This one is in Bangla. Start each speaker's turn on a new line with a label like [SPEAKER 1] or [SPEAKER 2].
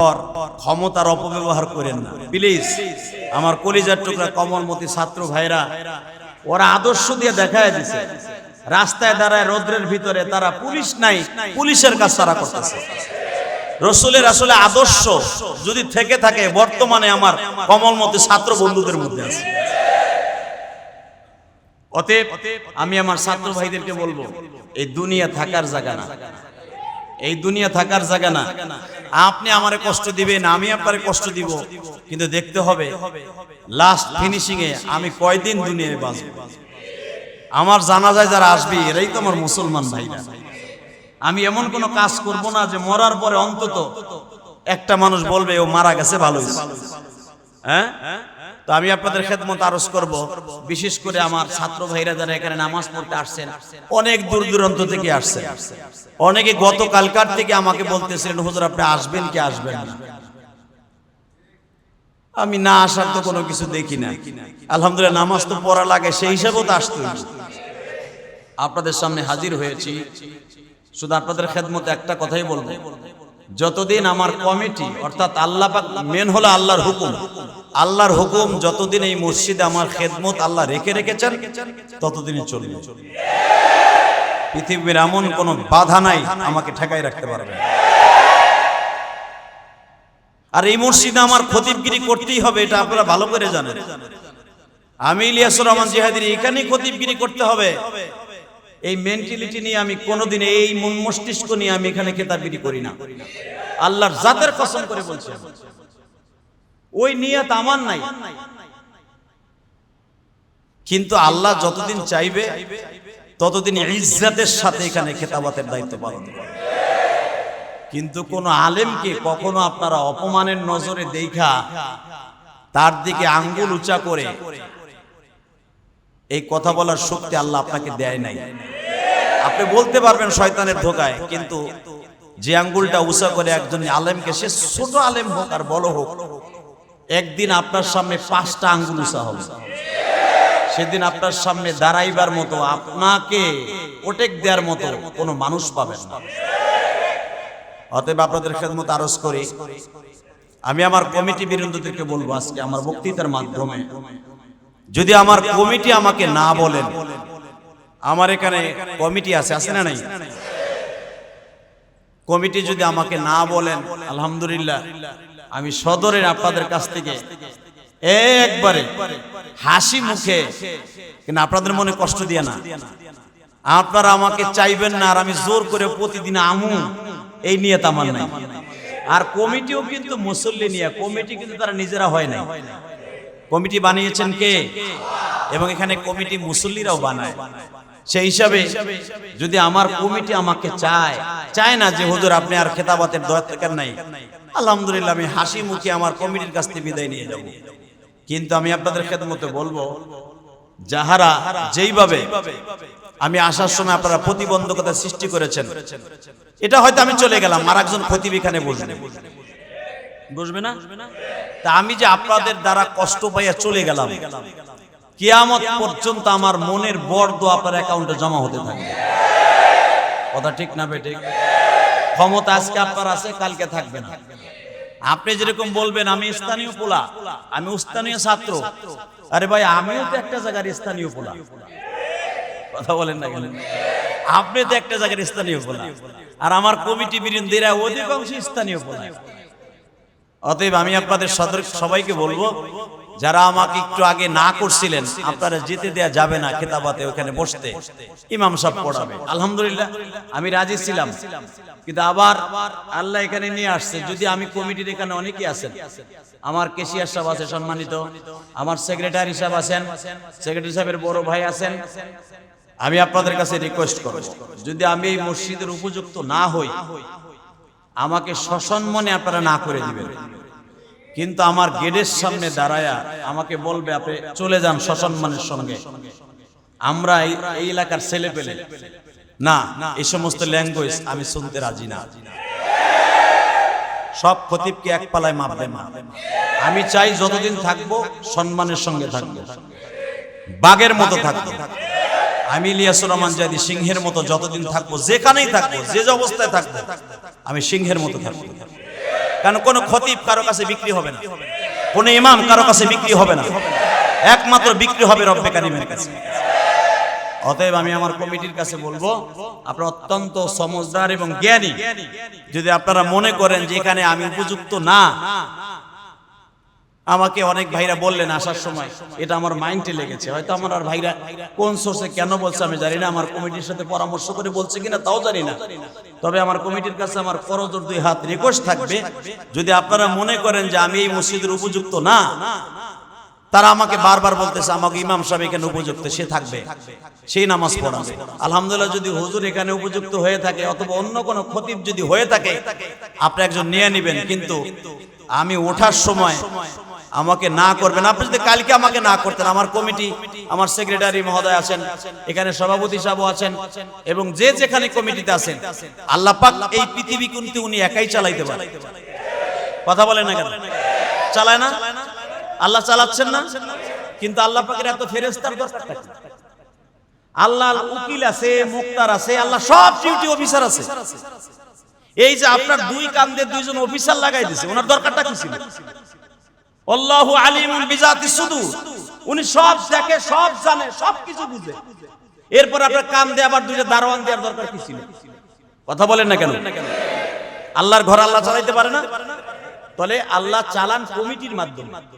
[SPEAKER 1] পর ক্ষমতার অপব্যবহার করেন না। প্লিজ, আমার কলিজার টুকরা কমলমতি ছাত্র ভাইরা, ওরা আদর্শ দিয়ে দেখায় দিছে। রাস্তায় দাঁড়ায় রোদ্রের ভিতরে তারা পুলিশ নাই, পুলিশের কাজ তারা করতেছে। রসুলের আসলে আদর্শ যদি থেকে থাকে, বর্তমানে আমার কমলমতি ছাত্র বন্ধুদের মধ্যে আছে। অতএব আমি আমার ছাত্র ভাইদেরকে বলব, এই দুনিয়া থাকার জায়গা না। এই দুনিয়া থাকার জায়গা না। আপনি আমারে কষ্ট দিবেন, আমি আপনারে কষ্ট দিব, কিন্তু দেখতে হবে লাস্ট ফিনিশিং এ আমি কয়দিন দুনিয়ায় বাঁচব? আমার জানা যায় যারা আসবে, এরাই তো আমার মুসলমান ভাইরা। আমি এমন কোনো কাজ করব না যে মরার পরে অন্তত একটা মানুষ বলবে, ও মারা গেছে, ভালো হ্যাঁ? তো আমি আপনাদের খেদমত আরজ করব। বিশেষ করে আমার ছাত্র ভাইরা যারা এখানে নামাজ পড়তে আসছেন, অনেক দূর দূরান্ত থেকে আসছেন। অনেকে গতকালকার থেকে আমাকে বলতেছিলেন, হুজুর, আপনি আসবেন কি আসবেন না? আমি না আসার তো কোনো কিছু দেখি না। আলহামদুলিল্লাহ, নামাজ তো পড়া লাগে, সেই হিসাবেও তো আসতে। আপনাদের সামনে হাজির হয়েছি। শুধু আপনাদের খেদমতে একটা কথাই বলব। যতদিন আমার কমিটি, অর্থাৎ আল্লাহ মেন হলো আল্লাহর হুকুম। আল্লাহর হুকুম যতদিন এই মসজিদে আমার খেদমত আল্লাহ রেখে রেখেছেন, ততদিনই চলবে। পৃথিবীর এমন কোন বাধা নাই আমাকে ঠেকাই রাখতে পারবে। আর এই মসজিদে আমার খতিবগিরি করতেই হবে, এটা আপনারা ভালো করে জানেন। আমি ইলিয়াসুর রহমান জিহাদির এখানেই খতিবগিরি করতে হবে। এই মেন্টালিটি নিয়ে আমি কোনোদিন এই মন মস্তিষ্ক নিয়ে আমি এখানে কেতাবগিরি করি না। আল্লাহর জাতের কসম করে বলছি ওই নিয়ত আমার নাই। কিন্তু আল্লাহ যতদিন চাইবে, ততদিন ইজ্জাতের সাথে এখানে খেতাবাতের দায়িত্ব পালন করবে। কিন্তু কোন আলেমকে কখনো আপনারা অপমানের নজরে দেখা, তার দিকে আঙ্গুল উঁচা করে এই কথা বলার শক্তি আল্লাহ আপনাকে দেয় নাই। আপনি বলতে পারবেন শয়তানের ধোকায় কিন্তু যে আঙ্গুলটা উঁচা করে একজন আলেমকে সে ছোট আলেম হোক আর বড় হোক একদিন আপনার সামনে পাঁচটা আঙ্গুল উঁচা হবে। সেদিন আপনার সামনে দাঁড়াইবার মতো আপনাকে ওটেক দেওয়ার মতো কোনো মানুষ পাবেন না। অতএব আপনাদের খেদমত আরজ করি। আমি আমার কমিটি বীরেন্দ্রদেরকে বলব আজকে আমার বক্তৃতার মাধ্যমে। যদি আমার কমিটি আমাকে না বলেন। আমার এখানে কমিটি আছে আছে না নাই? কমিটি যদি আমাকে না বলেন, আলহামদুলিল্লাহ, আমি সদরের আপনাদের কাছ থেকে একবারে হাসি মুখে, কিন্তু আপনাদের মনে কষ্ট দিয়ে না। আপনারা আমাকে চাইবেন না, আর আমি জোর করে প্রতিদিন আমু এই নিয়ে আমার নাই। আর কমিটিও কিন্তু মুসল্লি নিয়ে, কমিটি কিন্তু তারা নিজেরা হয় নাই। কমিটি বানিয়েছেন কে? এবং এখানে কমিটি মুসল্লিরাও বানায়। সেই হিসাবে যদি আমার কমিটি আমাকে চায় চায় না যে, হুজুর, আপনি আর খেতাবাতের দরকার নাই। আলহামদুলিল্লাহ, আমি হাসি মুখে আমার কমিটির কাছ থেকে বিদায় নিয়ে যাব। কিন্তু আমি আপনাদের খেদমতে বলব, যাহারা যেইভাবে আমি আসার সময় আপনারা প্রতিবন্ধকতা সৃষ্টি করেছেন, এটা হয়তো আমি চলে গেলাম আর একজন খতিব এখানে বসবে না? তা আমি যে আপনাদের দ্বারা কষ্ট পাইয়া চলে গেলাম কিয়ামত পর্যন্ত আমার মনের বর্দ আপনার অ্যাকাউন্টে জমা হতে থাকে কথা ঠিক না বেঠিক ক্ষমতা আজকে আপনার আছে কালকে থাকবে না। আপনি যেরকম বলবেন আমি স্থানীয় পোলা আমি স্থানীয় ছাত্র। আরে ভাই আমিও তো একটা জায়গার স্থানীয় পোলা। কথা বলেন না কেন? আপনি তো একটা জায়গার স্থানীয় পোলা। আর আমার কমিটি বীরেন্দ্ররা অধিকাংশ স্থানীয় পোলা। অতএব আমি আপনাদের সদর সবাইকে বলব, যারা আমাকে একটু আগে না করছিলেন, আপনারা যেতে দেয়া যাবে না খেতাবাতে ওখানে বসতে। ইমাম সাহেব পড়াবে। আলহামদুলিল্লাহ, আমি রাজি ছিলাম। কিন্তু আবার আল্লাহ এখানে নিয়ে আসছে। যদি আমি কমিটির এখানে অনেকে আছেন, আমার কেশিয়ার সাহেব আছে সম্মানিত, আমার সেক্রেটারি সাহেব আছেন, সেক্রেটারি সাহেবের বড় ভাই আছেন, আমি আপনাদের কাছে রিকোয়েস্ট করব। যদি আমি এই মসজিদের উপযুক্ত না হই আমাকে সসম্মানে আপনারা না করে দিবেন। কিন্তু আমার গেটের সামনে দাঁড়ায়া আমাকে বলবে, আপনি চলে যান সসম্মানের সঙ্গে। আমরা এই- এলাকার ছেলে পেলে। না, এই সমস্ত ল্যাঙ্গুয়েজ আমি শুনতে রাজি না। সব খতিবকে এক পালায় মাপবে মা আমি চাই যতদিন থাকব সম্মানের সঙ্গে থাকব। বাঘের মতো থাকব। আমি ইলিয়াসুর রহমান জাদি সিংহের মতো যতদিন থাকব, যেখানেই থাকব, যে যে অবস্থায় থাকব আমি সিংহের মতো থাকব। কারণ কোনো খতিব কারও কাছে বিক্রি হবে না। কোনো ইমাম কারও কাছে বিক্রি হবে না। একমাত্র বিক্রি হবে রব্বে কারিমের কাছে। অতএব আমি আমার কমিটির কাছে বলব, আপনারা অত্যন্ত সমজদার এবং জ্ঞানী। যদি আপনারা মনে করেন যে এখানে আমি উপযুক্ত না আমাকে অনেক ভাইরা বললেন আসার সময়, এটা আমার মাইন্ডে লেগেছে। হয়তো আমার আর ভাইরা কোন সোর্সে কেন বলছে আমি জানি না, আমার কমিটির সাথে পরামর্শ করে বলছে কিনা তাও জানি না। তবে আমার কমিটির কাছে আমার করজোর দুই হাত রিকোয়েস্ট থাকবে, যদি আপনারা মনে করেন যে আমি এই মসজিদের উপযুক্ত না, তারা আমাকে বারবার বলতেছে, আমাকে ইমাম সাহেব এখানে উপযুক্ত, সে থাকবে, সেই নামাজ পড়াবে। আলহামদুলিল্লাহ, যদি হুজুর এখানে উপযুক্ত হয়ে থাকে, অথবা অন্য কোনো খতিব যদি হয়ে থাকে, আপনি একজন নিয়ে নেবেন, কিন্তু আমি ওঠার সময় আমাকে না করবেন। আপনি যদি কালকে আমাকে না করতেন, আমার কমিটি, আমার সেক্রেটারি মহোদয় আছেন, এখানে সভাপতি সাহেব আছেন, এবং যে যেখানে কমিটিতে আছেন, আল্লাহ পাক এই পৃথিবী কিন্তু উনি একাই চালাইতে পারেন কথা বলেন না কেন? চালায় না? আল্লাহ চালাচ্ছেন না? কিন্তু আল্লাহ পাকের এত ফেরেস্তার দরকারটা কি? আল্লাহ উকিল আছে, মুক্তার আছে, আল্লাহ সব ডিউটি অফিসার আছে। এই যে আপনার দুই কান্দে দুইজন অফিসার লাগাই দিছে, ওনার দরকারটা কি ছিল? উনি সব সব সব এরপর আবার দুইটা দারোয়ান দেওয়ার দরকার কথা বলেন না কেন? আল্লাহর ঘর আল্লাহ চালাইতে পারে না? তাহলে আল্লাহ চালান কমিটির মাধ্যমে।